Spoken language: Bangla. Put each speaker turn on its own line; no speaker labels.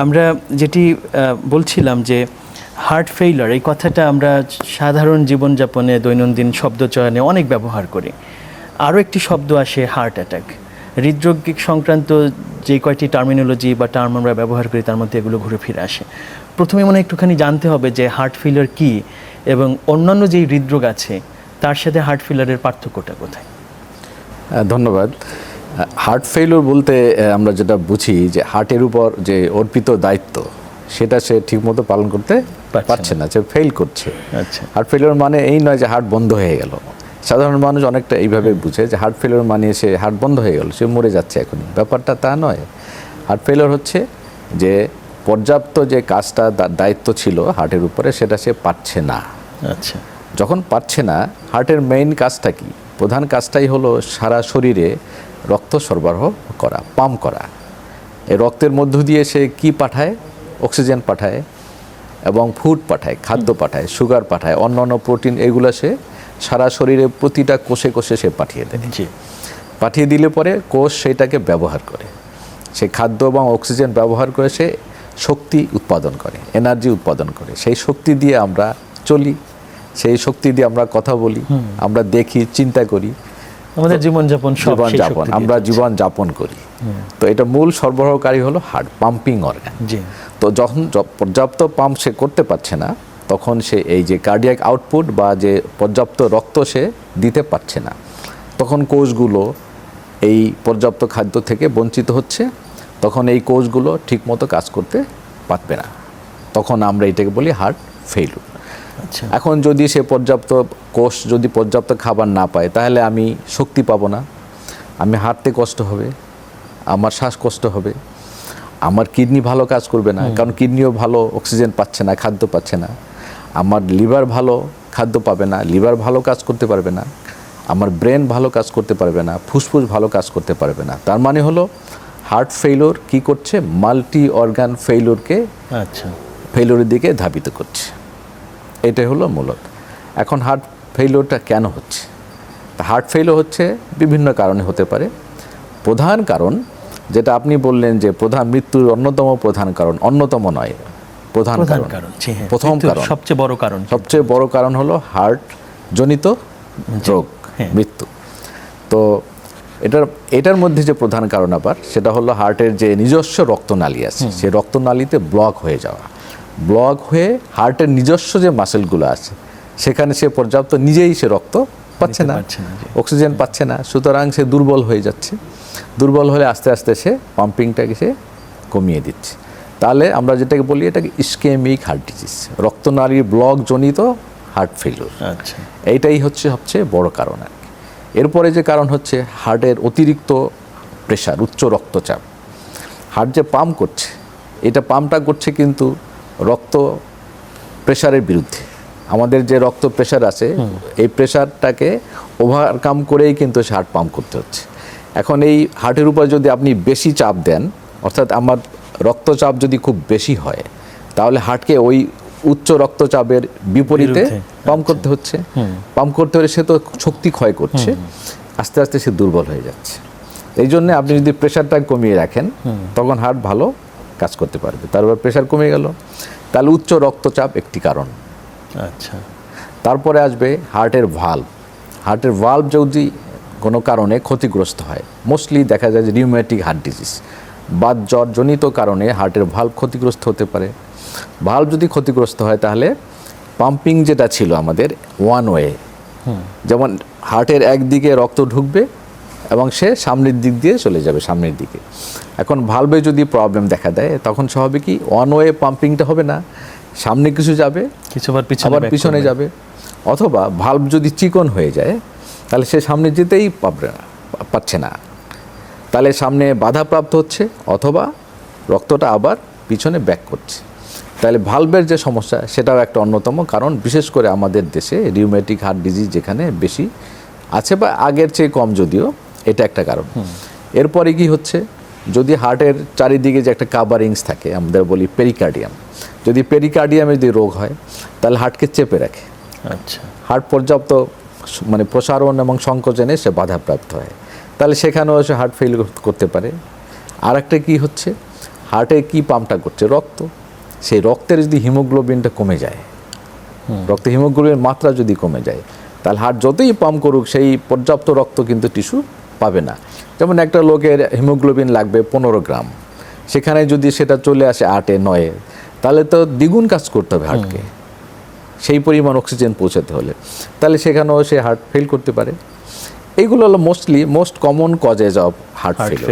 আমরা যেটি বলছিলাম যে হার্ট ফেইলার এই কথাটা আমরা সাধারণ জীবনযাপনে, দৈনন্দিন শব্দচয়নে অনেক ব্যবহার করি। আরও একটি শব্দ আসে হার্ট অ্যাটাক হৃদরোগ সংক্রান্ত যে কয়টি টার্মিনোলজি বা টার্ম আমরা ব্যবহার করি, তার মধ্যে এগুলো ঘুরে ফিরে আসে। প্রথমে মনে একটুখানি জানতে হবে যে হার্ট ফেইলার কী এবং অন্যান্য যেই হৃদরোগ আছে, তার সাথে হার্ট ফেইলারের পার্থক্যটা কোথায়?
ধন্যবাদ। হার্ট ফেইলিওর বলতে আমরা যেটা বুঝি যে হার্টের উপর যে অর্পিত দায়িত্ব সেটা সে ঠিকমতো পালন করতে
পারছে
পারছে না। সে ফেল করছে।
আচ্ছা।
হার্ট ফেলিওর মানে এই নয় যে হার্ট বন্ধ হয়ে গেল। সাধারণ মানুষ অনেকটা এইভাবে বুঝে যে হার্ট ফেলিওর মানে সে হার্ট বন্ধ হয়ে গেল সে মরে যাচ্ছে এখনই। ব্যাপারটা তা নয়। হার্ট ফেলিওর হচ্ছে যে পর্যাপ্ত যে কাজটা দায়িত্ব ছিল হার্টের উপরে সেটা সে পাচ্ছে না।
আচ্ছা।
যখন পাচ্ছে না হার্টের মেইন কাজটা কি? প্রধান কাজটাই হলো সারা শরীরে রক্ত সরবরাহ করা পাম্প করা। এই রক্তের মধ্য দিয়ে সে কি পাঠায়? অক্সিজেন পাঠায় এবং ফুড পাঠায় খাদ্য পাঠায় সুগার পাঠায় অন্যান্য প্রোটিন এগুলো সে সারা শরীরে প্রতিটা কোষে কোষে সে পাঠিয়ে দেয়।
জি।
পাঠিয়ে দিলে পরে কোষ সেটাকে ব্যবহার করে। সে খাদ্য এবং অক্সিজেন ব্যবহার করে সে শক্তি উৎপাদন করে এনার্জি উৎপাদন করে। সেই শক্তি দিয়ে আমরা চলি সেই শক্তি দিয়ে আমরা কথা বলি আমরা দেখি চিন্তা করি।
আমাদের জীবনযাপন সব
জীবন যাপন আমরা
চলছে।
জীবন যাপন করি। তো এটা মূল সরবরাহকারী হলো হার্ট পাম্পিং অর্গান তো যখন পর্যাপ্ত পাম্প সে করতে পারছে না তখন সে এই যে কার্ডিয়াক আউটপুট বা যে পর্যাপ্ত রক্ত সে দিতে পারছে না তখন কোষগুলো এই পর্যাপ্ত খাদ্য থেকে বঞ্চিত হচ্ছে তখন এই কোষগুলো ঠিকমতো কাজ করতে পারবে না। তখন আমরা এটাকে বলি হার্ট
আচ্ছা
এখন যদি সে পর্যাপ্ত কোষ যদি পর্যাপ্ত খাবার না পায় তাহলে আমি শক্তি পাবো না। আমি হাঁটতে কষ্ট হবে আমার শ্বাসকষ্ট হবে আমার কিডনি ভালো কাজ করবে না কারণ কিডনিও ভালো অক্সিজেন পাচ্ছে না খাদ্য পাচ্ছে না। আমার লিভার ভালো খাদ্য পাবে না লিভার ভালো কাজ করতে পারবে না আমার ব্রেন ভালো কাজ করতে পারবে না ফুসফুস ভালো কাজ করতে পারবে না। তার মানে হলো হার্ট ফেইলোর কি করছে? মাল্টি অর্গান ফেইলোরকে
আচ্ছা।
ফেইলোরের দিকে ধাবিত করছে। এটাই হলো মূলত। এখন হার্ট ফেইলিওরটা কেন হচ্ছে? হার্ট ফেইলিওর হচ্ছে বিভিন্ন কারণে হতে পারে। প্রধান কারণ যেটা আপনি বললেন যে প্রধান মৃত্যুর অন্যতম প্রধান কারণ অন্যতম নয় প্রধান কারণ।
হ্যাঁ
প্রথম কারণ।
সবচেয়ে বড় কারণ
সবচেয়ে বড় কারণ হলো হার্ট জনিত রোগ
হ্যাঁ।
মৃত্যু। তো এটার এটার মধ্যে যে প্রধান কারণ আবার সেটা হলো হার্টের যে নিজস্ব রক্তনালী আছে সেই রক্তনালীতে ব্লক হয়ে যাওয়া। ব্লক হয়ে হার্টের নিজস্ব যে মাসেলগুলো আছে সেখানে সে পর্যাপ্ত নিজেই সে রক্ত পাচ্ছে না অক্সিজেন পাচ্ছে না সুতরাং সে দুর্বল হয়ে যাচ্ছে। দুর্বল হলে আস্তে আস্তে সে পাম্পিংটাকে সে কমিয়ে দিচ্ছে। তাহলে আমরা যেটাকে বলি এটাকে ইস্কেমিক হার্ট ডিজিজ রক্তনালীর ব্লক জনিত হার্ট ফেলিওর
আচ্ছা।
এইটাই হচ্ছে সবচেয়ে বড় কারণ আর কি। এরপরে যে কারণ হচ্ছে হার্টের অতিরিক্ত প্রেশার উচ্চ রক্তচাপ। হার্ট যে পাম্প করছে এটা পাম্পটা করছে কিন্তু রক্ত প্রেশারের বিরুদ্ধে। আমাদের যে রক্ত প্রেশার আছে এই প্রেশারটাকে ওভারকাম করেই কিন্তু সে হার্ট পাম্প করতে হচ্ছে। এখন এই হার্টের উপর যদি আপনি বেশি চাপ দেন অর্থাৎ আমার রক্তচাপ যদি খুব বেশি হয় তাহলে হার্টকে ওই উচ্চ রক্তচাপের বিপরীতে পাম্প করতে হচ্ছে। পাম্প করতে হলে সে তো শক্তি ক্ষয় করছে। আস্তে আস্তে সে দুর্বল হয়ে যাচ্ছে। এই জন্য আপনি যদি প্রেশারটা কমিয়ে রাখেন তখন হার্ট ভালো। কাজ করতে পারবে। তারপর প্রেশার কমে গেল। তাহলে উচ্চ রক্তচাপ একটি কারণ।
আচ্ছা।
তারপরে আসবে হার্টের ভাল্ব হার্টের ভাল্ব যদি কোনো কারণে ক্ষতিগ্রস্ত হয় মোস্টলি দেখা যায় যে রিউম্যাটিক হার্ট ডিজিজ বাত জ্বরজনিত কারণে হার্টের ভাল্ব ক্ষতিগ্রস্ত হতে পারে। ভাল্ব যদি ক্ষতিগ্রস্ত হয় তাহলে পাম্পিং যেটা ছিল আমাদের ওয়ান ওয়ে যেমন হার্টের একদিকে রক্ত ঢুকবে এবং সে সামনের দিক দিয়ে চলে যাবে সামনের দিকে। এখন ভালভে যদি প্রবলেম দেখা দেয় তখন স্বাভাবিক কি ওয়ান ওয়ে পাম্পিংটা হবে না। সামনে কিছু যাবে
কিছু আবার পিছনে
যাবে। অথবা ভাল্ব যদি চিকন হয়ে যায় তাহলে সে সামনে যেতেই পারবে না পাচ্ছে না। তাহলে সামনে বাধাপ্রাপ্ত হচ্ছে অথবা রক্তটা আবার পিছনে ব্যাক করছে। তাহলে ভালভের যে সমস্যা সেটাও একটা অন্যতম কারণ। বিশেষ করে আমাদের দেশে রিউমেটিক হার্ট ডিজিজ যেখানে বেশি আছে বা আগের চেয়ে কম যদিও এটা একটা কারণ। এরপরে কি হচ্ছে? যদি হার্টের চারিদিকে যে একটা কাভারিংস থাকে আমাদের বলি পেরিকার্ডিয়াম যদি পেরিকার্ডিয়ামে যদি রোগ হয় তাহলে হার্টকে চেপে রাখে।
আচ্ছা।
হার্ট পর্যাপ্ত মানে প্রসারণ এবং সংকোচনে সে বাধাপ্রাপ্ত হয়। তাহলে সেখানেও সে হার্ট ফেল করতে পারে। আর একটা কী হচ্ছে? হার্টে কি পাম্পটা করছে? রক্ত। সেই রক্তের যদি হিমোগ্লোবিনটা কমে যায় রক্তে হিমোগ্লোবিনের মাত্রা যদি কমে যায় তাহলে হার্ট যতই পাম্প করুক সেই পর্যাপ্ত রক্ত কিন্তু টিস্যু পাবে না। যেমন একটা লোকের হিমোগ্লোবিন লাগবে পনেরো গ্রাম। সেখানে যদি সেটা চলে আসে আটে নয়ে তাহলে তো দ্বিগুণ কাজ করতে হবে হার্টকে সেই পরিমাণ অক্সিজেন পৌঁছাতে হলে। তাহলে সেখানেও সে হার্ট ফেল করতে পারে। এইগুলো হলো mostly most common causes of heart
fail